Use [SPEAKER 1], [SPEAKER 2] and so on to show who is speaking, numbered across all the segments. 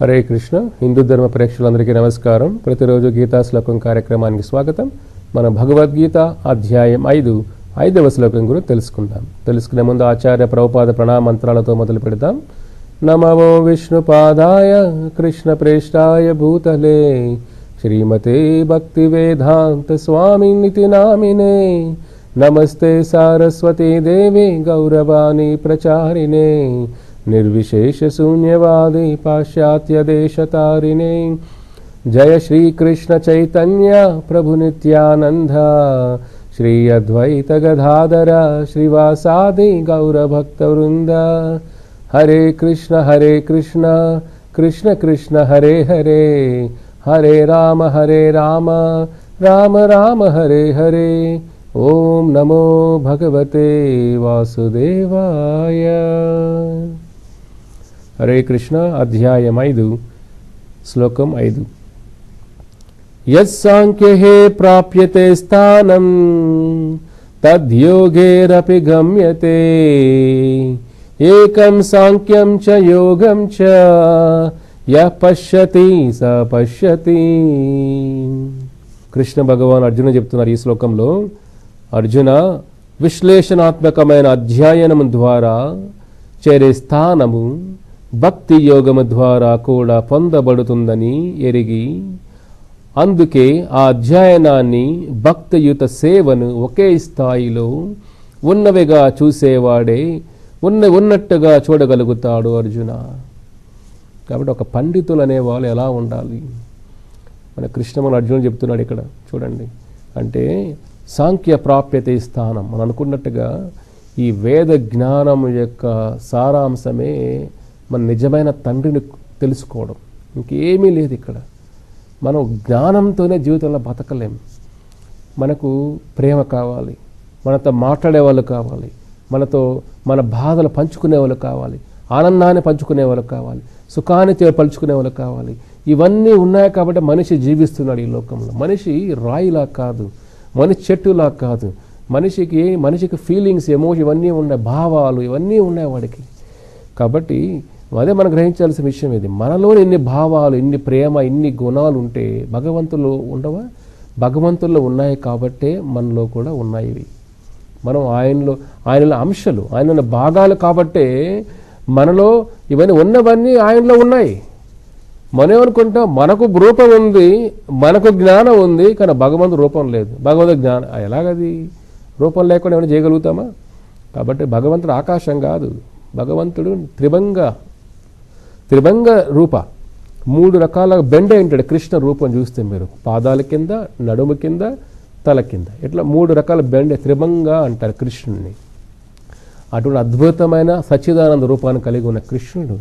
[SPEAKER 1] హరే కృష్ణ. హిందూ ధర్మ ప్రేక్షకులందరికీ నమస్కారం. ప్రతిరోజు గీతా శ్లోకం కార్యక్రమానికి స్వాగతం. మన భగవద్గీత అధ్యాయం ఐదు ఐదవ శ్లోకం గురించి తెలుసుకుందాం. తెలుసుకునే ముందు ఆచార్య ప్రభుపాద ప్రణామంత్రాలతో మొదలు పెడతాం నమో విష్ణుపాదాయ కృష్ణ ప్రేష్టాయ భూతలే. శ్రీమతే భక్తి వేదాంత స్వామినితి నామినే. నమస్తే సారస్వతీ దేవి గౌరవాణి ప్రచారిణే. నిర్విశేష శూన్యవాది పాశ్చాత్య దేశతారిణే జయ శ్రీకృష్ణ చైతన్య ప్రభు నిత్యానంద శ్రీ అద్వైత గదాధర శ్రీవాసాది గౌరభక్త వృంద హరే కృష్ణ హరే కృష్ణ కృష్ణ కృష్ణ హరే హరే హరే రామ హరే రామ రామ రామ హరే కృష్ణ అధ్యాయం ఐదు శ్లోకం ఐదు. యస్సాంఖ్యే ప్రాప్యతే స్థానం తద్యోగేరపి గమ్యతే. ఏకం సాంఖ్యం చ యోగం చ య పశ్యతి స పశ్యతి. కృష్ణ భగవాన్ అర్జున చెప్తున్నారు ఈ శ్లోకంలో. అర్జున విశ్లేషణాత్మకమైన అధ్యయనం ద్వారా చేరే స్థానము భక్తి యోగము ద్వారా కూడా పొందబడుతుందని ఎరిగి అందుకే ఆ అధ్యయనాన్ని భక్తియుత సేవను ఒకే స్థాయిలో ఉన్నవిగా చూసేవాడే ఉన్న ఉన్నట్టుగా చూడగలుగుతాడు అర్జున. కాబట్టి ఒక పండితులు అనేవాళ్ళు ఎలా ఉండాలి? మన కృష్ణమని అర్జునుడు చెప్తున్నాడు ఇక్కడ చూడండి. అంటే సాంఖ్య ప్రాప్యతే స్థానం. మనం అనుకున్నట్టుగా ఈ వేద జ్ఞానం యొక్క సారాంశమే మన నిజమైన తండ్రిని తెలుసుకోవడం. ఇంకేమీ లేదు ఇక్కడ. మనం జ్ఞానంతోనే జీవితంలో బతకలేం. మనకు ప్రేమ కావాలి. మనతో మాట్లాడే వాళ్ళు కావాలి. మనతో మన బాధలు పంచుకునే వాళ్ళు కావాలి. ఆనందాన్ని పంచుకునే వాళ్ళు కావాలి. సుఖాన్ని తే- వాళ్ళు కావాలి. ఇవన్నీ ఉన్నాయి కాబట్టి మనిషి జీవిస్తున్నాడు ఈ లోకంలో. మనిషి రాయిలా కాదు. మనిషి చెట్టులా కాదు. మనిషికి మనిషికి ఫీలింగ్స్ ఎమోషన్ ఇవన్నీ ఉన్నాయి. భావాలు ఇవన్నీ ఉన్నాయి వాడికి. కాబట్టి అదే మనం గ్రహించాల్సిన విషయం ఇది. మనలో ఎన్ని భావాలు ఎన్ని ప్రేమ ఎన్ని గుణాలు ఉంటే భగవంతులు ఉండవా? భగవంతుల్లో ఉన్నాయి కాబట్టే మనలో కూడా ఉన్నాయి ఇవి. మనం ఆయనలో ఆయనలో అంశాలు ఆయన భాగాలు కాబట్టే మనలో ఇవన్నీ ఉన్నవన్నీ ఆయనలో ఉన్నాయి. మనం ఏమనుకుంటాం మనకు రూపం ఉంది మనకు జ్ఞానం ఉంది కానీ భగవంతు రూపం లేదు. భగవంతు జ్ఞానం ఎలాగది? రూపం లేకుండా ఏమైనా చేయగలుగుతామా? కాబట్టి భగవంతుడు ఆకాశం కాదు. భగవంతుడు త్రిభంగ త్రిభంగ రూప. మూడు రకాల బెండే ఉంటాడు కృష్ణ రూపం చూస్తే మీరు. పాదాల కింద నడుము కింద తల కింద. ఇట్లా మూడు రకాల బెండే త్రిభంగ అంటారు కృష్ణుడిని అటువంటి అద్భుతమైన సచ్చిదానంద రూపాన్ని కలిగి ఉన్న కృష్ణుడు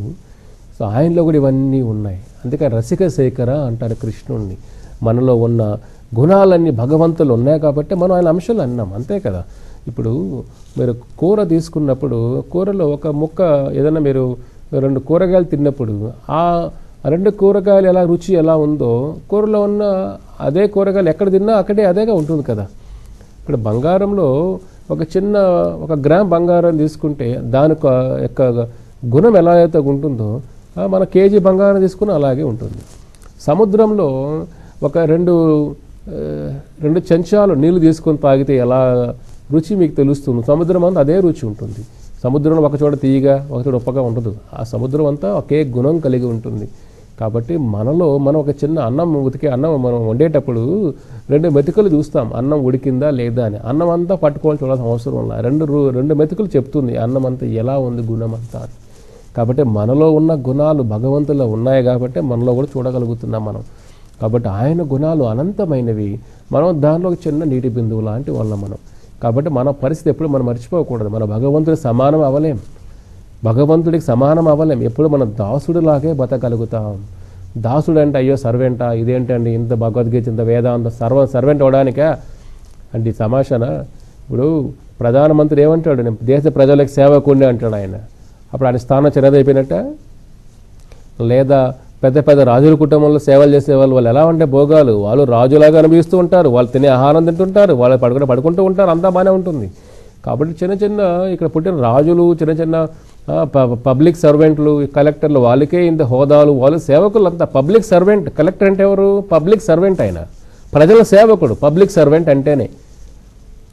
[SPEAKER 1] సో ఆయనలో కూడా ఇవన్నీ ఉన్నాయి. అందుకని రసిక శేఖర అంటారు కృష్ణుడిని మనలో ఉన్న గుణాలన్నీ భగవంతులు ఉన్నాయి కాబట్టి మనం ఆయన అంశాలు అన్నాం. అంతే కదా. ఇప్పుడు మీరు కూర తీసుకున్నప్పుడు కూరలో ఒక ముక్క ఏదైనా మీరు రెండు కూరగాయలు తిన్నప్పుడు ఆ రెండు కూరగాయలు ఎలా రుచి ఎలా ఉందో కూరలో ఉన్న అదే కూరగాయలు ఎక్కడ తిన్నా అక్కడే అదేగా ఉంటుంది కదా. ఇక్కడ బంగారంలో ఒక చిన్న ఒక గ్రామ్ బంగారం తీసుకుంటే దాని యొక్క- గుణం ఎలా అయితే ఉంటుందో మన కేజీ బంగారం తీసుకుని అలాగే ఉంటుంది. సముద్రంలో ఒక రెండు రెండు చెంచాలు నీళ్ళు తీసుకొని తాగితే ఎలా రుచి మీకు తెలుస్తుంది? సముద్రం అంతా అదే రుచి ఉంటుంది. సముద్రంలో ఒకచోట తీయగా ఒకచోట ఉప్పగా ఉండదు. ఆ సముద్రం అంతా ఒకే గుణం కలిగి ఉంటుంది. కాబట్టి మనలో మనం ఒక చిన్న అన్నం ఉతికే అన్నం మనం వండేటప్పుడు రెండు మెతుకులు చూస్తాం. అన్నం ఉడికిందా లేదా అని. అన్నం అంతా పట్టుకోవాలి చూడాల్సిన అవసరం ఉన్నా రెండు రెండు మెతుకులు చెప్తుంది. అన్నం అంతా ఎలా ఉంది గుణం అంతా అని. కాబట్టి మనలో ఉన్న గుణాలు భగవంతులో ఉన్నాయి కాబట్టి మనలో కూడా చూడగలుగుతున్నాం మనం. కాబట్టి ఆయన గుణాలు అనంతమైనవి. మనం దానిలో ఒక చిన్న నీటి బిందువు లాంటి వాళ్ళం మనం. కాబట్టి మన పరిస్థితి ఎప్పుడు మనం మర్చిపోకూడదు. మన భగవంతుడి సమానం అవ్వలేం. భగవంతుడికి సమానం అవ్వలేం. ఎప్పుడు మనం దాసుడిలాగే బతకగలుగుతాం. దాసుడు అంటే అయ్యో సర్వెంటా ఇదేంటండి? ఇంత భగవద్గీత ఇంత వేదాంత సర్వ సర్వెంట్ అవడానికే? అంటే ఈ ఇప్పుడు ప్రధానమంత్రి ఏమంటాడు? నేను దేశ ప్రజలకు సేవకుండే అంటాడు ఆయన. అప్పుడు ఆయన స్థానం చిన్నదైపోయినట్ట? లేదా పెద్ద పెద్ద రాజుల కుటుంబంలో సేవలు చేసే వాళ్ళు వాళ్ళు ఎలా ఉంటే భోగాలు? వాళ్ళు రాజులాగా అనిపిస్తూ ఉంటారు. వాళ్ళు తినే ఆహారం తింటుంటారు. వాళ్ళు పడుకుంటే పడుకుంటూ ఉంటారు. అంతా బాగానే ఉంటుంది. కాబట్టి చిన్న చిన్న ఇక్కడ పుట్టిన రాజులు చిన్న చిన్న పబ్లిక్ సర్వెంట్లు కలెక్టర్లు వాళ్ళకే ఇంత హోదాలు. వాళ్ళు సేవకులు అంతా పబ్లిక్ సర్వెంట్. కలెక్టర్ అంటే ఎవరు? పబ్లిక్ సర్వెంట్ ఆయన. ప్రజల సేవకుడు. పబ్లిక్ సర్వెంట్ అంటేనే.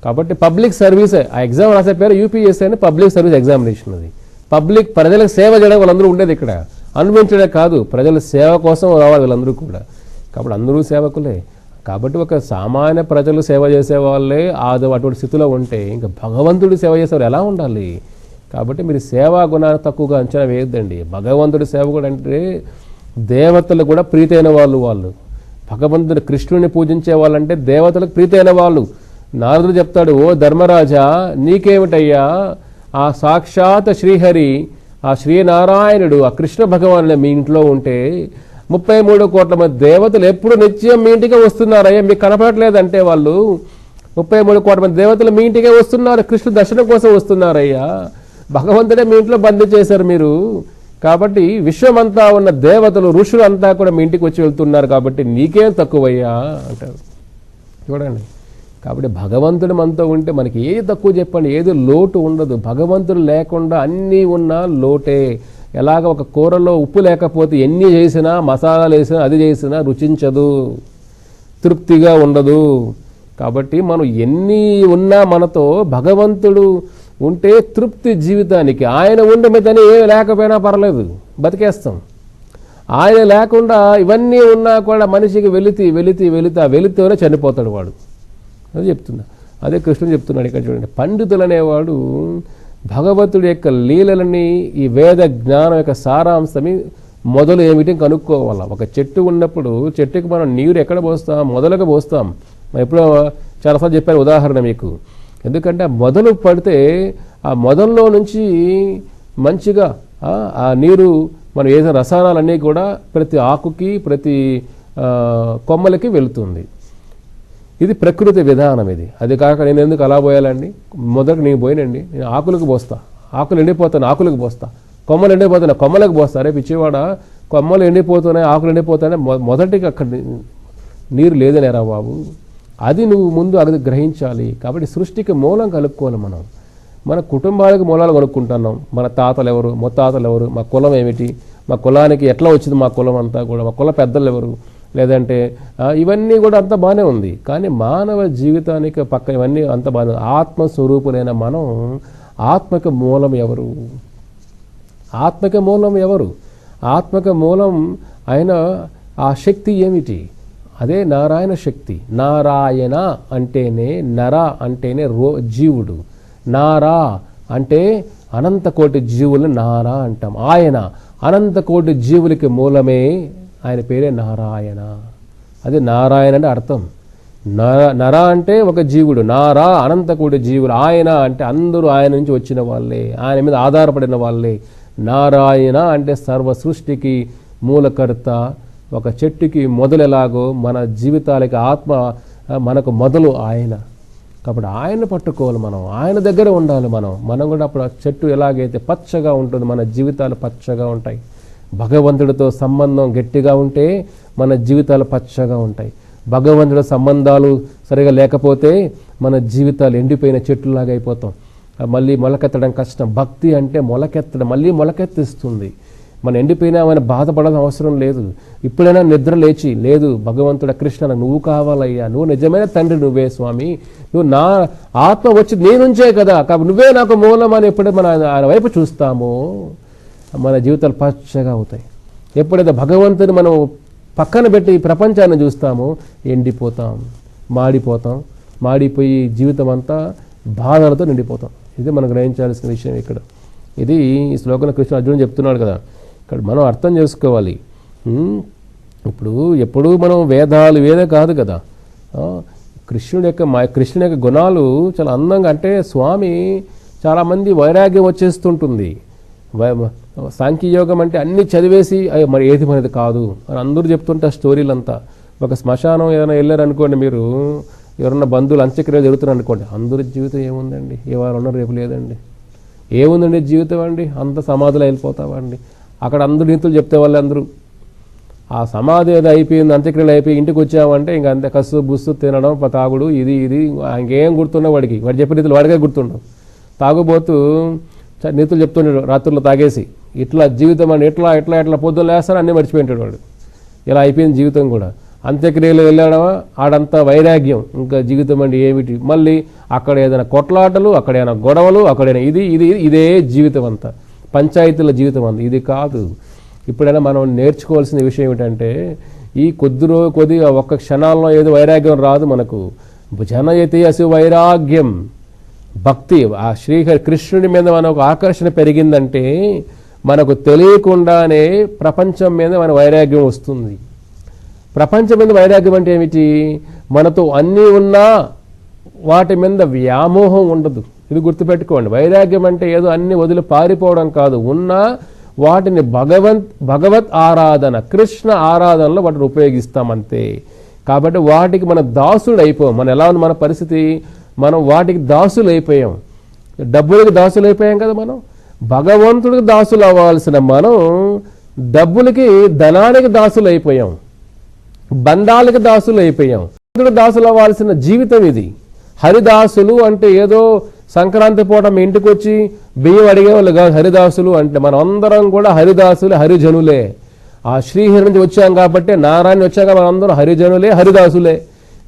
[SPEAKER 1] కాబట్టి పబ్లిక్ సర్వీస్. ఆ ఎగ్జామ్ రాసే పేరు యూపీఎస్సీ అని పబ్లిక్ సర్వీస్ ఎగ్జామినేషన్ అది. పబ్లిక్ ప్రజలకు సేవ చేయడం వాళ్ళందరూ ఉండేది ఇక్కడ. అనుభవించడే కాదు ప్రజల సేవ కోసం రావాలి వీళ్ళందరూ కూడా. కాబట్టి అందరూ సేవకులే. కాబట్టి ఒక సామాన్య ప్రజలు సేవ చేసే వాళ్ళే అది అటువంటి స్థితిలో ఉంటే ఇంకా భగవంతుడు సేవ చేసేవారు ఎలా ఉండాలి? కాబట్టి మీరు సేవా గుణాన్ని తక్కువగా అంచనా వేయొద్దండి. భగవంతుడి సేవకుడు అంటే దేవతలు కూడా ప్రీతైన వాళ్ళు వాళ్ళు. భగవంతుడు కృష్ణుని పూజించే వాళ్ళంటే దేవతలకు ప్రీతైన వాళ్ళు. నారదుడు చెప్తాడు ఓ ధర్మరాజా నీకేమిటయ్యా? ఆ సాక్షాత్ శ్రీహరి ఆ శ్రీనారాయణుడు ఆ కృష్ణ భగవానుడు మీ ఇంట్లో ఉంటే ముప్పై మూడు కోట్ల మంది దేవతలు ఎప్పుడు నిత్యం మీ ఇంటికే వస్తున్నారయ్యా మీకు కనపడట్లేదంటే వాళ్ళు ముప్పై మూడు కోట్ల మంది దేవతలు మీ ఇంటికే వస్తున్నారు కృష్ణ దర్శనం కోసం వస్తున్నారయ్యా. భగవంతుడే మీ ఇంట్లో బందీ చేశారు మీరు. కాబట్టి విశ్వమంతా ఉన్న దేవతలు ఋషులు అంతా కూడా మీ ఇంటికి వచ్చి వెళ్తున్నారు కాబట్టి నీకేం తక్కువయ్యా అంటారు. చూడండి. కాబట్టి భగవంతుడు మనతో ఉంటే మనకి ఏది తక్కువ చెప్పండి ఏది లోటు ఉండదు. భగవంతుడు లేకుండా అన్నీ ఉన్నా లోటే. ఎలాగ ఒక కూరలో ఉప్పు లేకపోతే ఎన్ని చేసినా మసాలాలు వేసినా అది చేసినా రుచించదు తృప్తిగా ఉండదు. కాబట్టి మనం ఎన్ని ఉన్నా మనతో భగవంతుడు ఉంటే తృప్తి జీవితానికి. ఆయన ఉండి మీదని ఏమి లేకపోయినా పర్లేదు బతికేస్తాం. ఆయన లేకుండా ఇవన్నీ ఉన్నా కూడా మనిషికి వెలితి వెలితి వెలితి ఆ వెలితోనే చనిపోతాడు వాడు. అది చెప్తున్నా. అదే కృష్ణుడు చెప్తున్నాడు ఇక్కడ చూడండి. పండితులు అనేవాడు భగవంతుడి యొక్క లీలలని ఈ వేద జ్ఞానం యొక్క సారాంశమి మొదలు ఏమిటి కనుక్కోవాలి? ఒక చెట్టు ఉన్నప్పుడు చెట్టుకి మనం నీరు ఎక్కడ పోస్తాం? మొదలుగా పోస్తాం. మనం ఎప్పుడో చాలాసార్లు చెప్పాను ఉదాహరణ మీకు. ఎందుకంటే మొదలు పడితే ఆ మొదల్లో నుంచి మంచిగా ఆ, నీరు మనం వేసిన రసాయనాలన్నీ కూడా ప్రతి ఆకుకి ప్రతి కొమ్మలకి వెళుతుంది. ఇది ప్రకృతి విధానం ఇది. అది కాక నేను ఎందుకు అలా పోయాలండి? మొదట నేను పోయినండి. నేను ఆకులకు పోస్తా. ఆకులు ఎండిపోతాను ఆకులకు పోస్తా. కొమ్మలు ఎండిపోతున్నాయి కొమ్మలకు పోస్తా. రేపు ఇచ్చేవాడ కొమ్మలు ఎండిపోతున్నాయి ఆకులు ఎండిపోతున్నాయి. మొదటికి అక్కడ నీరు లేదనేరా బాబు. అది నువ్వు ముందు అది గ్రహించాలి. కాబట్టి సృష్టికి మూలం కలుపుకోవాలి మనం. మన కుటుంబాలకు మూలాలు కనుక్కుంటున్నాం. మన తాతలు ఎవరు ముత్తాతలు ఎవరు మా కులం ఏమిటి మా కులానికి ఎట్లా వచ్చింది మా కులం అంతా కూడా మా కుల పెద్దలు ఎవరు లేదంటే ఇవన్నీ కూడా అంత బాగానే ఉంది. కానీ మానవ జీవితానికి పక్క ఇవన్నీ అంత బాగానే ఆత్మస్వరూపులైన మనం ఆత్మక మూలం ఎవరు? ఆత్మక మూలం ఎవరు? ఆత్మక మూలం ఆయన ఆ శక్తి ఏమిటి? అదే నారాయణ శక్తి. నారాయణ అంటేనే నర అంటేనే రో జీవుడు. నారా అంటే అనంత కోటి జీవులు నారా అంటాం. ఆయన అనంత కోటి జీవులకి మూలమే ఆయన పేరే నారాయణ. అది నారాయణ అంటే అర్థం. నర నరా అంటే ఒక జీవుడు నారా అనంత జీవుడు ఆయన అంటే అందరూ ఆయన నుంచి వచ్చిన వాళ్ళే ఆయన మీద ఆధారపడిన వాళ్ళే. నారాయణ అంటే సర్వ సృష్టికి మూలకర్త. ఒక చెట్టుకి మొదలు ఎలాగో మన జీవితాలకి ఆత్మ మనకు మొదలు ఆయన. కాబట్టి ఆయన పట్టుకోవాలి మనం. ఆయన దగ్గర ఉండాలి మనం. మనం కూడా అప్పుడు ఆ చెట్టు ఎలాగైతే పచ్చగా ఉంటుంది మన జీవితాలు పచ్చగా ఉంటాయి. భగవంతుడితో సంబంధం గట్టిగా ఉంటే మన జీవితాలు పచ్చగా ఉంటాయి. భగవంతుడి సంబంధాలు సరిగా లేకపోతే మన జీవితాలు ఎండిపోయిన చెట్టులాగా అయిపోతాం. మళ్ళీ మొలకెత్తడం కష్టం. భక్తి అంటే మొలకెత్తడం మళ్ళీ మొలకెత్తిస్తుంది. మనం ఎండిపోయినామని బాధపడాల్సిన అవసరం లేదు. ఇప్పుడైనా నిద్ర లేచి లేదు భగవంతుడ కృష్ణ నువ్వు కావాలయ్యా నువ్వు నిజమైన తండ్రి నువ్వే స్వామి. నువ్వు నా ఆత్మ వచ్చి నేనుంచే కదా. కాబట్టి నువ్వే నాకు మూలం అని ఎప్పుడైతే మనం ఆయన వైపు చూస్తామో మన జీవితాలు పచ్చగా అవుతాయి. ఎప్పుడైతే భగవంతుని మనం పక్కన పెట్టి ఈ ప్రపంచాన్ని చూస్తామో ఎండిపోతాం మాడిపోతాం. మాడిపోయి జీవితం అంతా బాధలతో నిండిపోతాం. ఇది మనం గ్రహించాల్సిన విషయం ఇక్కడ. ఇది ఈ శ్లోకంలో కృష్ణ అర్జునుడు చెప్తున్నాడు కదా. ఇక్కడ మనం అర్థం చేసుకోవాలి. ఇప్పుడు ఎప్పుడూ మనం వేదాలు వేదే కాదు కదా. కృష్ణుడి యొక్క మా కృష్ణుడి యొక్క గుణాలు చాలా అందంగా అంటే స్వామి చాలామంది వైరాగ్యం వచ్చేస్తుంటుంది. వై- సాంఖ్యయోగం అంటే అన్ని చదివేసి అయ్యో మరి ఏది మనది కాదు అని అందరూ చెప్తుంటే ఆ స్టోరీలంతా. ఒక శ్మశానం ఏదైనా వెళ్ళారు అనుకోండి మీరు ఎవరన్నా బంధువులు అంత్యక్రియలు జరుగుతున్నారు అనుకోండి అందరి జీవితం ఏముందండి? ఇవాళ ఉన్నారు రేపు లేదండి. ఏముందండి జీవితం అండి? అంత సమాధిలో వెళ్ళిపోతావండి అక్కడ అందరు నీతులు చెప్తే వాళ్ళు అందరూ ఆ సమాధి ఏదో అయిపోయింది అంత్యక్రియలు అయిపోయి ఇంటికి వచ్చామంటే ఇంక అంతే కసు బుస్సు తినడం తాగుడు ఇది ఇది ఇంకేం గుర్తుండవు వాడికి. వాడు చెప్పిన రీతిలో వాడికే గుర్తుండవు. తాగుబోతూ నీతులు చెప్తుంటాడు రాత్రుల్లో తాగేసి. ఇట్లా జీవితం అని ఎట్లా ఎట్లా ఎట్లా పొద్దున్న లేస్తాను అన్నీ మర్చిపోయింటాడు వాడు. ఇలా అయిపోయింది జీవితం కూడా. అంత్యక్రియలు వెళ్ళాడమా? ఆడంతా వైరాగ్యం. ఇంకా జీవితం అంటే ఏమిటి? మళ్ళీ అక్కడ ఏదైనా కొట్లాటలు అక్కడ ఏదైనా గొడవలు అక్కడైనా ఇది ఇది ఇదే జీవితం అంతా. పంచాయతీల జీవితం అంతా. ఇది కాదు. ఇప్పుడైనా మనం నేర్చుకోవాల్సిన విషయం ఏమిటంటే ఈ కొద్ది రోజు కొద్దిగా ఒక్క క్షణాల్లో ఏదో వైరాగ్యం రాదు మనకు. జనయతి అసు వైరాగ్యం. భక్తి ఆ శ్రీహరి కృష్ణుడి మీద మనకు ఆకర్షణ పెరిగిందంటే మనకు తెలియకుండానే ప్రపంచం మీద మన వైరాగ్యం వస్తుంది. ప్రపంచం మీద వైరాగ్యం అంటే ఏమిటి? మనతో అన్నీ ఉన్నా వాటి మీద వ్యామోహం ఉండదు. ఇది గుర్తుపెట్టుకోండి. వైరాగ్యం అంటే ఏదో అన్ని వదిలి పారిపోవడం కాదు. ఉన్నా వాటిని భగవంత్ భగవత్ ఆరాధన కృష్ణ ఆరాధనలో వాటిని ఉపయోగిస్తామంతే. కాబట్టి వాటికి మన దాసుడు అయిపోం మన ఎలా ఉంది మన పరిస్థితి? మనం వాటికి దాసులు అయిపోయాం డబ్బులకి దాసులు అయిపోయాం కదా మనం? భగవంతుడికి దాసులు అవ్వాల్సిన మనం డబ్బులకి ధనానికి దాసులు అయిపోయాం బంధాలకు దాసులు అయిపోయాం దాసులు అవ్వాల్సిన జీవితం ఇది. హరిదాసులు అంటే ఏదో సంక్రాంతి పూట మీ ఇంటికి వచ్చి బియ్యం అడిగేవాళ్ళు కాదు హరిదాసులు అంటే మనం అందరం కూడా హరిదాసులే హరిజనులే. ఆ శ్రీహరి నుంచి వచ్చాం కాబట్టి నారాయణ వచ్చాక మనందరం హరిజనులే హరిదాసులే.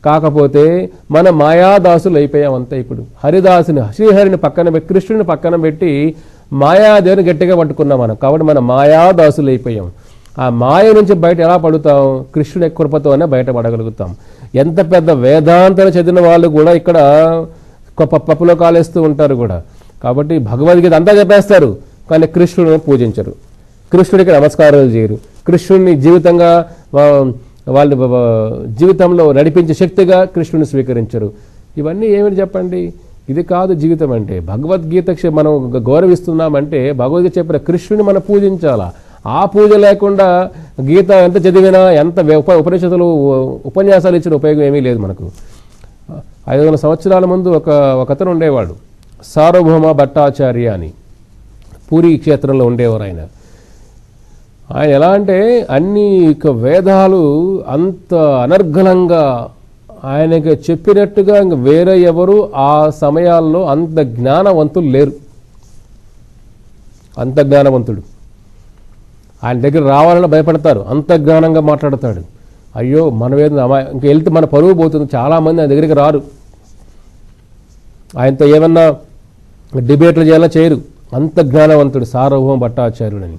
[SPEAKER 1] కాకపోతే మన మాయాదాసులు అయిపోయాం ఇప్పుడు. హరిదాసుని శ్రీహరిని పక్కన పెట్టి కృష్ణుని పక్కన పెట్టి మాయాదేవిని గట్టిగా పట్టుకున్నాం మనం. కాబట్టి మన మాయాదాసులు అయిపోయాం. ఆ మాయ నుంచి బయట ఎలా పడుతాం? కృష్ణుని కృపతోనే బయటపడగలుగుతాం ఎంత పెద్ద వేదాంతలు చదివిన వాళ్ళు కూడా ఇక్కడ పప్పులో కాలేస్తూ ఉంటారు కూడా. కాబట్టి భగవద్గీత అంతా చెప్పేస్తారు. కానీ కృష్ణుడిని పూజించరు. కృష్ణుడికి నమస్కారాలు చేయరు. కృష్ణుడిని జీవితంగా వాళ్ళు జీవితంలో నడిపించే శక్తిగా కృష్ణుని స్వీకరించరు. ఇవన్నీ ఏమిటి చెప్పండి? ఇది కాదు జీవితం అంటే. భగవద్గీత మనం గౌరవిస్తున్నామంటే భగవద్గీత చెప్పిన కృష్ణుని మనం పూజించాలా? ఆ పూజ లేకుండా గీత ఎంత చదివినా ఎంత ఉప ఉపనిషత్తులు ఉపన్యాసాలు ఇచ్చిన ఉపయోగం ఏమీ లేదు మనకు. ఐదు వందల సంవత్సరాల ముందు ఒక ఒకతను ఉండేవాడు. సార్వభౌమ భట్టాచార్య అని. పూరి క్షేత్రంలో ఉండేవారు ఆయన. ఆయన ఎలా అంటే అన్ని ఇక వేదాలు అంత అనర్గళంగా ఆయనకి చెప్పినట్టుగా ఇంక వేరే ఎవరు ఆ సమయాల్లో అంత జ్ఞానవంతులు లేరు. అంత జ్ఞానవంతుడు. ఆయన దగ్గర రావాలని భయపడతారు. అంత జ్ఞానంగా మాట్లాడతాడు. అయ్యో మనం ఇంక వెళ్తే మన పరువు పోతుంది. చాలామంది ఆయన దగ్గరికి రారు. ఆయనతో ఏమన్నా డిబేట్లు చేయాలా చేయరు. అంత జ్ఞానవంతుడు సార్వభౌమ భట్టాచార్యుడని.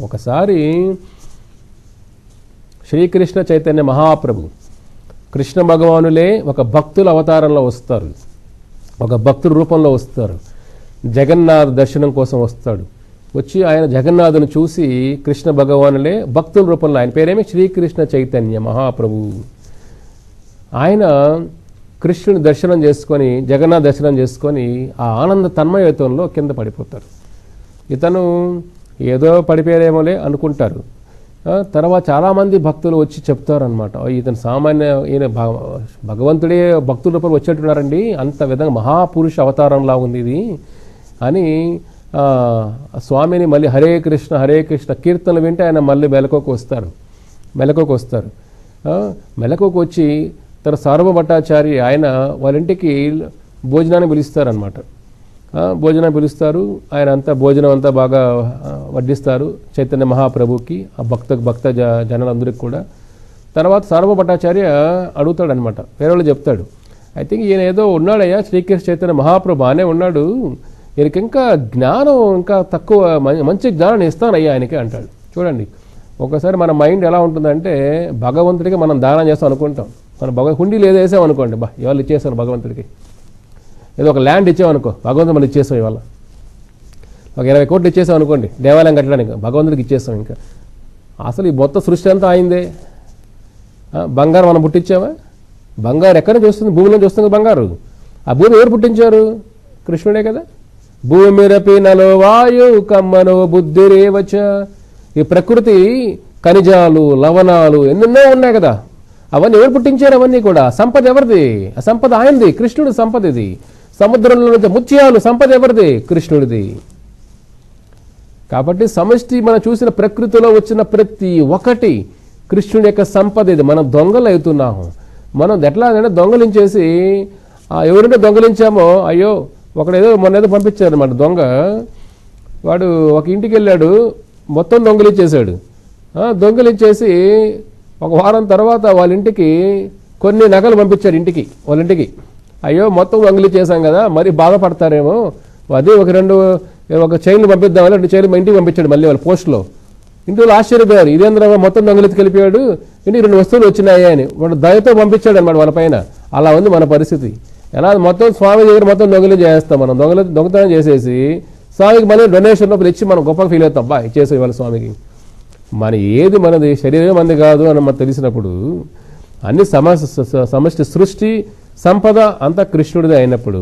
[SPEAKER 1] ఒకసారి శ్రీకృష్ణ చైతన్య మహాప్రభు కృష్ణ భగవానులే ఒక భక్తుల అవతారంలో వస్తారు. ఒక భక్తుల రూపంలో వస్తారు. జగన్నాథ్ దర్శనం కోసం వస్తాడు. వచ్చి ఆయన జగన్నాథుని చూసి కృష్ణ భగవానులే భక్తుల రూపంలో ఆయన పేరేమి? శ్రీకృష్ణ చైతన్య మహాప్రభు. ఆయన కృష్ణుని దర్శనం చేసుకొని జగన్నాథ్ దర్శనం చేసుకొని ఆ ఆనంద తన్మయత్వంలో కింద పడిపోతారు. ఇతను ఏదో పడిపోయారేమోలే అనుకుంటారు. తర్వాత చాలామంది భక్తులు వచ్చి చెప్తారనమాట ఇతను సామాన్య ఈయన భగ- భగవంతుడే భక్తుల రూపంలో వచ్చేట్టున్నారండి. అంత విధంగా మహాపురుష అవతారంలా ఉంది ఇది. అని స్వామిని మళ్ళీ హరే కృష్ణ హరే కృష్ణ కీర్తనలు వింటే ఆయన మళ్ళీ మెలకువకు వస్తారు. మెలకువకు వస్తారు. ఆ, మెలకువకు వచ్చి తన సార్వభట్టాచారి ఆయన వాళ్ళ ఇంటికి భోజనాన్ని పిలుస్తారనమాట భోజనం పిలుస్తారు. ఆయన అంతా భోజనం అంతా బాగా వడ్డిస్తారు. చైతన్య మహాప్రభుకి ఆ భక్త భక్త జ జనాలందరికీ కూడా. తర్వాత సార్వ భట్టాచార్య అడుగుతాడు అనమాట వేరే వాళ్ళు చెప్తాడు. ఐ థింక్ ఈయన ఏదో ఉన్నాడయ్యా శ్రీకృష్ణ చైతన్య మహాప్రభు బాగానే ఉన్నాడు. ఈయనకి ఇంకా జ్ఞానం ఇంకా తక్కువ మ- మంచి జ్ఞానం ఇస్తానయ్యా ఆయనకి అంటాడు. చూడండి ఒకసారి మన మైండ్ ఎలా ఉంటుందంటే భగవంతుడికి మనం దానం చేస్తాం అనుకుంటాం. మన భగ హుండీలు ఏదో వేసాం అనుకోండి బా ఇవాళ ఇచ్చేస్తాను భగవంతుడికి. ఏదో ఒక ల్యాండ్ ఇచ్చామనుకో భగవంతుడు మనం ఇచ్చేస్తాం ఇవాళ. ఒక ఇరవై కోట్లు ఇచ్చేసాం అనుకోండి దేవాలయం కట్టడానికి భగవంతుడికి ఇచ్చేస్తాం ఇంకా. అసలు ఈ మొత్తం సృష్టి అంతా అయిందే బంగారం మనం పుట్టించామా? బంగారు ఎక్కడ చూస్తుంది భూమిలో చూస్తుంది బంగారు. ఆ భూమి ఎవరు పుట్టించారు? కృష్ణుడే కదా. భూమి నలో వాయు కమ్మనో బుద్ధిరేవచ ఈ ప్రకృతి ఖనిజాలు లవణాలు ఎన్నెన్నో ఉన్నాయి కదా. అవన్నీ ఎవరు పుట్టించారు? అవన్నీ కూడా సంపద ఎవరిది? ఆ సంపద ఆయనది కృష్ణుడు సంపద ఇది. సముద్రంలో నుంచి ముత్యాలు సంపద ఎవరిది? కృష్ణుడిది. కాబట్టి సమష్టి మనం చూసిన ప్రకృతిలో వచ్చిన ప్రతి ఒక్కటి కృష్ణుడి యొక్క సంపద ఇది. మనం దొంగలు అవుతున్నాము మనం ఎట్లా అంటే దొంగలించేసి ఎవరైనా దొంగలించామో అయ్యో ఒకడేదో మొన్న ఏదో పంపించారు అనమాట దొంగ. వాడు ఒక ఇంటికి వెళ్ళాడు మొత్తం దొంగలించేశాడు. దొంగలించేసి ఒక వారం తర్వాత వాళ్ళ ఇంటికి కొన్ని నగలు పంపించాడు ఇంటికి వాళ్ళ ఇంటికి. అయ్యో మొత్తం దొంగలిచ్చేసాం కదా మరి బాధపడతారేమో. అదే ఒక రెండు ఒక చైన్లు పంపిద్దామని రెండు చైన్లు మా ఇంటికి పంపించాడు మళ్ళీ వాళ్ళ పోస్ట్లో. ఇంటి వాళ్ళు ఆశ్చర్యపోయారు. ఇదేంద్ర మొత్తం దొంగలెత్తి కలిపాడు ఇంటికి రెండు వస్తువులు వచ్చినాయి అని. వాడు దయతో పంపించాడు అనమాట వాళ్ళ పైన. అలా ఉంది మన పరిస్థితి. ఎలా మొత్తం స్వామి దగ్గర మొత్తం దొంగలు చేస్తాం మనం. దొంగలు దొంగతనం చేసేసి స్వామికి మళ్ళీ డొనేషన్ లోపల ఇచ్చి మనం గొప్పగా ఫీల్ అవుతాం. బా ఇచ్చేసి ఇవాళ స్వామికి. మన ఏది మనది? శరీరం మంది కాదు అని మనకు తెలిసినప్పుడు అన్ని సమస్య సమష్టి సృష్టి సంపద అంతా కృష్ణుడిది అయినప్పుడు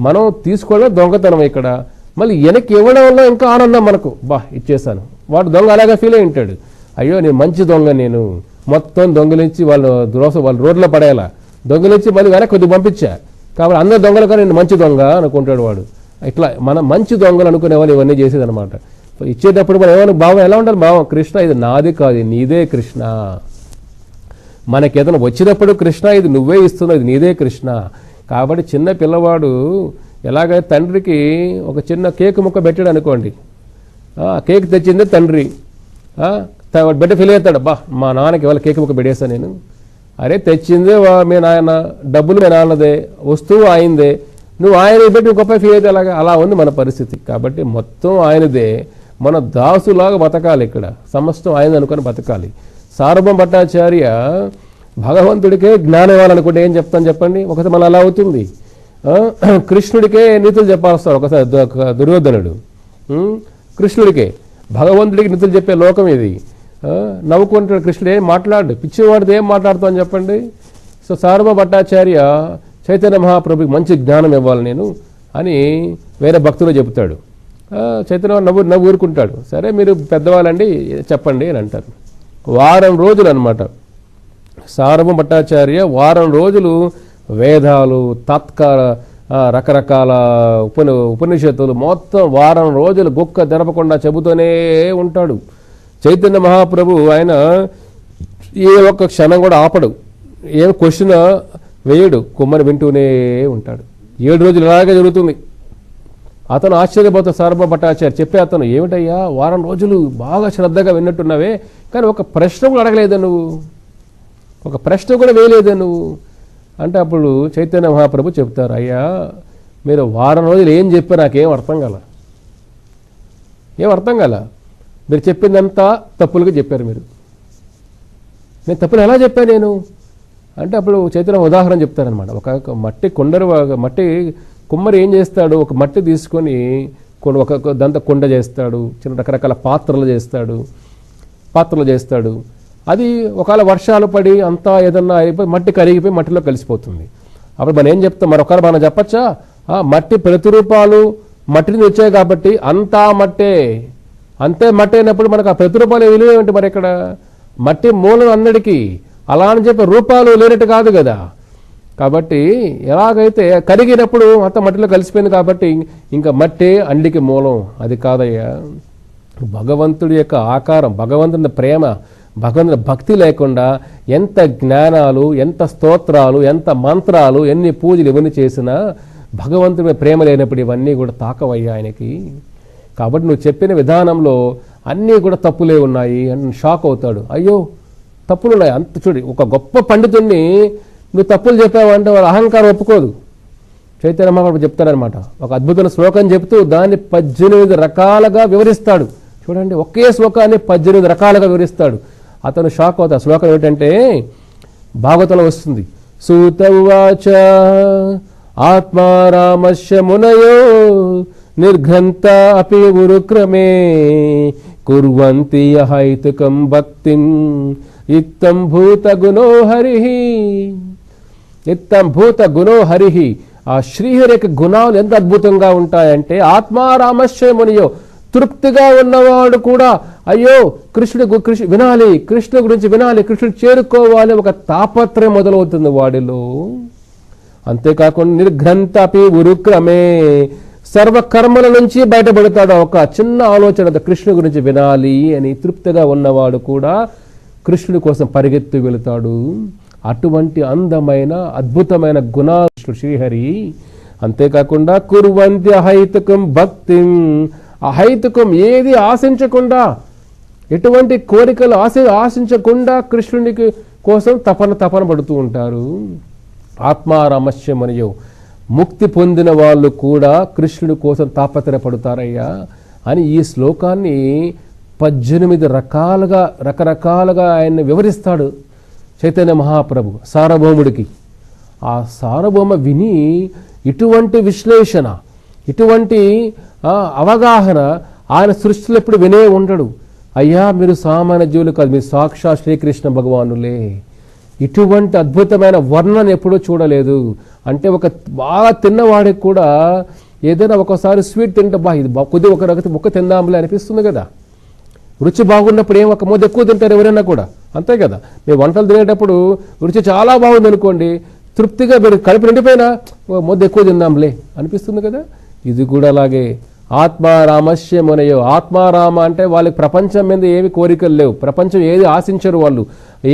[SPEAKER 1] మనం తీసుకోవడం దొంగతనం ఇక్కడ. మళ్ళీ వెనక్కి ఇవ్వడంలో ఇంకా ఆనందం మనకు. బా ఇచ్చేసాను వాడు దొంగ అలాగే ఫీల్ అయి ఉంటాడు. అయ్యో నేను మంచి దొంగ నేను. మొత్తం దొంగలించి వాళ్ళు దోస వాళ్ళు రోడ్లో పడేయాల దొంగలించి మళ్ళీ వెనక్కి కొద్దిగా పంపించా. కాబట్టి అందరు దొంగలు కానీ నేను మంచి దొంగ అనుకుంటాడు వాడు. ఇట్లా మన మంచి దొంగలు అనుకునే వాళ్ళు ఇవన్నీ చేసేదన్నమాట. ఇచ్చేటప్పుడు మనం ఏమైనా భావం ఎలా ఉండాలి? భావం కృష్ణ ఇది నాది కాదు నీదే కృష్ణ. మనకి ఏదైనా వచ్చినప్పుడు కృష్ణ ఇది నువ్వే ఇస్తున్నావు ఇది నీదే కృష్ణ. కాబట్టి చిన్న పిల్లవాడు ఎలాగైతే తండ్రికి ఒక చిన్న కేక్ ముక్క పెట్టాడు అనుకోండి. కేక్ తెచ్చిందే తండ్రి. బిడ్డ ఫీల్ అవుతాడు. బా మా నాన్నకి ఇవాళ కేక్ ముక్క పెట్టేసా నేను. అరే తెచ్చిందే వా- మీ నాయన డబ్బులు మీ నాన్నదే వస్తువు ఆయనదే. నువ్వు ఆయన పెట్టి గొప్ప ఫీల్ అయితే అలాగా అలా ఉంది మన పరిస్థితి. కాబట్టి మొత్తం ఆయనదే. మన దాసులాగా బతకాలి ఇక్కడ. సమస్తం ఆయన అనుకొని బతకాలి. సార్వభౌమ భట్టాచార్య భగవంతుడికే జ్ఞానం ఇవ్వాలనుకుంటే ఏం చెప్తాను చెప్పండి? ఒకసారి మన అలా అవుతుంది. కృష్ణుడికే నీతులు చెప్పాల్సి ఒకసారి దుర్యోధనుడు. కృష్ణుడికే. భగవంతుడికి నిధులు చెప్పే లోకం ఇది నవ్వుకుంటాడు కృష్ణుడు ఏం మాట్లాడు? పిచ్చివాడితో ఏం మాట్లాడుతావు చెప్పండి. సో సార్వ భట్టాచార్య చైతన్య మహాప్రభుకి మంచి జ్ఞానం ఇవ్వాలి నేను అని వేరే భక్తులు చెబుతాడు. చైతన్య నవ్వు నవ్వు ఊరుకుంటాడు. సరే మీరు పెద్దవాళ్ళండి చెప్పండి అని అంటారు. వారం రోజులు అనమాట సార్వభౌమ భట్టాచార్య వారం రోజులు వేదాలు తత్కాల రకరకాల ఉపని ఉపనిషత్తులు మొత్తం వారం రోజులు గుక్క తెరపకుండా చెబుతూనే ఉంటాడు. చైతన్య మహాప్రభు ఆయన ఏ ఒక్క క్షణం కూడా ఆపడు. ఏ క్వశ్చన్ వేయడు కుమ్మని వింటూనే ఉంటాడు. ఏడు రోజులు ఇలాగే జరుగుతుంది. అతను ఆశ్చర్యపోతా సార్వ భట్టాచార్య చెప్పే అతను ఏమిటయ్యా వారం రోజులు బాగా శ్రద్ధగా విన్నట్టున్నావే కానీ ఒక ప్రశ్న కూడా అడగలేదా నువ్వు. ఒక ప్రశ్న కూడా వేయలేదా నువ్వు. అంటే అప్పుడు చైతన్య మహాప్రభు చెప్తారు అయ్యా మీరు వారం రోజులు ఏం చెప్పారు నాకేం అర్థం కాల. ఏం అర్థం కాల? మీరు చెప్పిందంతా తప్పులుగా చెప్పారు మీరు. నేను తప్పులు ఎలా చెప్పాను నేను? అంటే అప్పుడు చైతన్య ఉదాహరణ చెప్తారనమాట ఒక ఒక మట్టి కొండరు మట్టి కుమ్మరి ఏం చేస్తాడు? ఒక మట్టి తీసుకొని ఒక దంత కుండ చేస్తాడు. చిన్న రకరకాల పాత్రలు చేస్తాడు. పాత్రలు చేస్తాడు. అది ఒకవేళ వర్షాలు పడి అంతా ఏదన్నా అయిపోయి మట్టి కరిగిపోయి మట్టిలో కలిసిపోతుంది. అప్పుడు మనం ఏం చెప్తాం? మరొకరు మనం చెప్పచ్చా? ఆ మట్టి ప్రతిరూపాలు మట్టిని వచ్చాయి కాబట్టి అంతా మట్టే. అంతే మట్టి అయినప్పుడు మనకు ఆ ప్రతిరూపాలు విలువ ఏమిటి మరి ఇక్కడ? మట్టి మూలం అన్నడికి అలా అని చెప్పి రూపాలు లేనట్టు కాదు కదా. కాబట్టి ఎలాగైతే కరిగినప్పుడు అంత మట్టిలో కలిసిపోయింది కాబట్టి ఇంకా మట్టే అండికి మూలం. అది కాదయ్యా. భగవంతుడి యొక్క ఆకారం భగవంతుని ప్రేమ భగవంతుని భక్తి లేకుండా ఎంత జ్ఞానాలు ఎంత స్తోత్రాలు ఎంత మంత్రాలు ఎన్ని పూజలు ఇవన్నీ చేసినా భగవంతుడి ప్రేమ లేనప్పుడు ఇవన్నీ కూడా తాకవయ్యా ఆయనకి. కాబట్టి నువ్వు చెప్పిన విధానంలో అన్నీ కూడా తప్పులే ఉన్నాయి అని షాక్ అవుతాడు. అయ్యో తప్పులు ఉన్నాయి అంత చూడు ఒక గొప్ప పండితుడిని నువ్వు తప్పులు చెప్పావంటే వాళ్ళ అహంకారం ఒప్పుకోదు. చైతన్య మహాప్రభు చెప్తాడనమాట ఒక అద్భుతమైన శ్లోకం చెప్తూ దాన్ని పద్దెనిమిది రకాలుగా వివరిస్తాడు. చూడండి ఒకే శ్లోకాన్ని పద్దెనిమిది రకాలుగా వివరిస్తాడు. అతను షాక్ అవుతాడు. శ్లోకం ఏమిటంటే భాగవతంలో వస్తుంది. సూతవాచ ఆత్మారామస్య మునయో నిర్ఘంత అపి గురుక్రమే కుర్వంతి యహైతుకం భక్తిం ఇత్తం భూత గుణో హరి. ఇత్తం భూత గుణో హరిహి. ఆ శ్రీహరి యొక్క గుణాలు ఎంత అద్భుతంగా ఉంటాయంటే ఆత్మారామశ్యమునియో తృప్తిగా ఉన్నవాడు కూడా అయ్యో కృష్ణుడు కృష్ణ వినాలి కృష్ణుడు గురించి వినాలి కృష్ణుడు చేరుకోవాలి ఒక తాపత్రయం మొదలవుతుంది వాడిలో. అంతేకాకుండా నిర్ఘంతపి ఉరుక్రమే. సర్వకర్మల నుంచి బయటపడతాడు. ఒక చిన్న ఆలోచన కృష్ణుడి గురించి వినాలి అని తృప్తిగా ఉన్నవాడు కూడా కృష్ణుడి కోసం పరిగెత్తి వెళుతాడు. అటువంటి అందమైన అద్భుతమైన గుణాలు శ్రీహరి. అంతేకాకుండా కుర్వంతి అహైతుకం భక్తిం. అహైతుకం ఏది ఆశించకుండా ఎటువంటి కోరికలు ఆశ ఆశించకుండా కృష్ణునికి కోసం తపన తపన పడుతూ ఉంటారు. ఆత్మారమస్యమనియో. ముక్తి పొందిన వాళ్ళు కూడా కృష్ణుడి కోసం తాపత్రయపడతారయ్యా అని ఈ శ్లోకాన్ని పద్దెనిమిది రకాలుగా రకరకాలుగా ఆయన్ని వివరిస్తాడు. చైతన్య మహాప్రభు సార్వభౌముడికి. ఆ సార్వభౌమ విని ఇటువంటి విశ్లేషణ ఇటువంటి అవగాహన ఆయన సృష్టిలో ఎప్పుడు వినే ఉండడు. అయ్యా మీరు సామాన్య జీవులు కాదు మీరు సాక్షాత్ శ్రీకృష్ణ భగవానులే. ఇటువంటి అద్భుతమైన వర్ణన ఎప్పుడూ చూడలేదు. అంటే ఒక బాగా తిన్నవాడికి కూడా ఏదైనా ఒకసారి స్వీట్ తింటే బా ఇది కొద్ది ఒక రకత ముక్క తిందాంలే అనిపిస్తుంది కదా. రుచి బాగున్నప్పుడు ఏం ఒక ముద్ద ఎక్కువ తింటారు ఎవరైనా కూడా. అంతే కదా. మీరు వంటలు తినేటప్పుడు రుచి చాలా బాగుంది అనుకోండి తృప్తిగా మీరు కడుపు నిండిపోయినా "ఓ, ఎక్కువ తిన్నాంలే అనిపిస్తుంది కదా. ఇది కూడా అలాగే. ఆత్మారామస్యమనయో ఆత్మారామ అంటే వాళ్ళకి ప్రపంచం మీద ఏమి కోరికలు లేవు. ప్రపంచం ఏది ఆశించరు వాళ్ళు.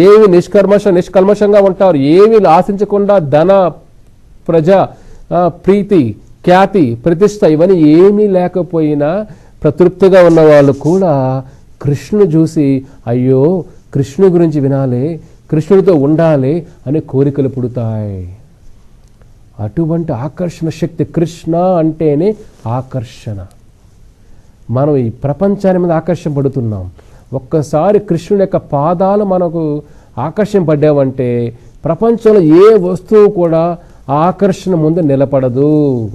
[SPEAKER 1] ఏమి నిష్కర్మష నిష్కల్మషంగా ఉంటారు. ఏమి ఆశించకుండా ధన ప్రజ ప్రీతి ఖ్యాతి ప్రతిష్ట ఇవన్నీ ఏమీ లేకపోయినా ప్రతృప్తిగా ఉన్న వాళ్ళు కూడా కృష్ణుని చూసి అయ్యో కృష్ణుని గురించి వినాలి కృష్ణుడితో ఉండాలి అనే కోరికలు పుడతాయి. అటువంటి ఆకర్షణ శక్తి కృష్ణ అంటేనే ఆకర్షణ. మనం ఈ ప్రపంచాన్ని మీద ఆకర్షింపడుతున్నాం ఒక్కసారి కృష్ణుని యొక్క పాదాలు మనకు ఆకర్షింపడ్డామంటే ప్రపంచంలో ఏ వస్తువు కూడా ఆ ఆకర్షణ ముందు నిలబడదు.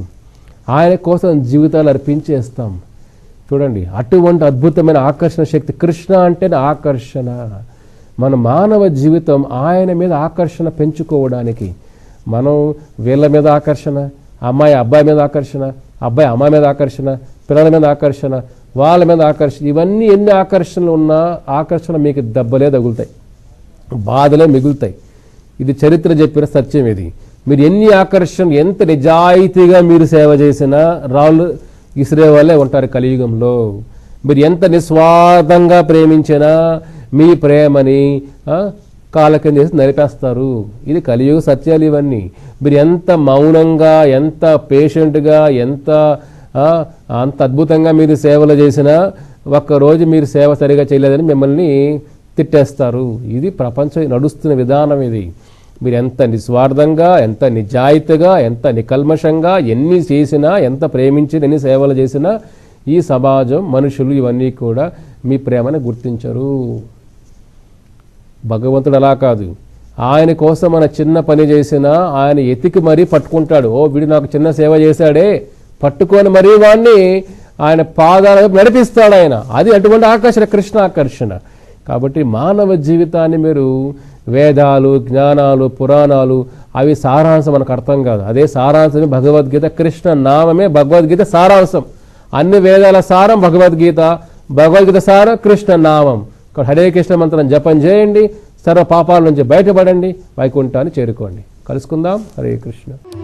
[SPEAKER 1] ఆయన కోసం జీవితాలు అర్పించేస్తాం. చూడండి అటువంటి అద్భుతమైన ఆకర్షణ శక్తి. కృష్ణ అంటేనే ఆకర్షణ. మన మానవ జీవితం ఆయన మీద ఆకర్షణ పెంచుకోవడానికి మనం వీళ్ళ మీద ఆకర్షణ అమ్మాయి అబ్బాయి మీద ఆకర్షణ అబ్బాయి అమ్మాయి మీద ఆకర్షణ పిల్లల మీద ఆకర్షణ వాళ్ళ మీద ఆకర్షణ ఇవన్నీ ఎన్ని ఆకర్షణలు ఉన్నా ఆకర్షణ మీకు దెబ్బలే తగులుతాయి బాధలే మిగులుతాయి. ఇది చరిత్ర చెప్పిన సత్యం ఇది. మీరు ఎన్ని ఆకర్షణ ఎంత నిజాయితీగా మీరు సేవ చేసినా రాళ్ళు ఇసిరే వాళ్ళే ఉంటారు కలియుగంలో. మీరు ఎంత నిస్వార్థంగా ప్రేమించినా మీ ప్రేమని కాలకం చేసి నలిపేస్తారు ఇది కలియుగ సత్యాలు ఇవన్నీ. మీరు ఎంత మౌనంగా ఎంత పేషెంట్గా ఎంత అంత అద్భుతంగా మీరు సేవలు చేసినా ఒక్కరోజు మీరు సేవ సరిగా చేయలేదని మిమ్మల్ని తిట్టేస్తారు. ఇది ప్రపంచం నడుస్తున్న విధానం ఇది. మీరు ఎంత నిస్వార్థంగా ఎంత నిజాయితీగా ఎంత నికల్మషంగా ఎన్ని చేసినా ఎంత ప్రేమించిన ఎన్ని సేవలు చేసినా ఈ సమాజం మనుషులు ఇవన్నీ కూడా మీ ప్రేమను గుర్తించరు. భగవంతుడు అలా కాదు. ఆయన కోసం మన చిన్న పని చేసినా ఆయన ఎతికి మరీ పట్టుకుంటాడు. ఓ వీడు నాకు చిన్న సేవ చేశాడే. పట్టుకొని మరీ వాడిని ఆయన పాదాల నడిపిస్తాడు ఆయన. అది అటువంటి ఆకర్షణ కృష్ణ ఆకర్షణ కాబట్టి మానవ జీవితాన్ని మీరు వేదాలు జ్ఞానాలు పురాణాలు అవి సారాంశం మనకు అర్థం కాదు. అదే సారాంశమే భగవద్గీత కృష్ణ నామమే భగవద్గీత సారాంశం. అన్ని వేదాల సారం భగవద్గీత భగవద్గీత సారం కృష్ణ నామం. ఇక్కడ హరే కృష్ణ మంత్రం జపం చేయండి సర్వ పాపాల నుంచి బయటపడండి వైకుంఠాన్ని చేరుకోండి. కలుసుకుందాం. హరే కృష్ణ.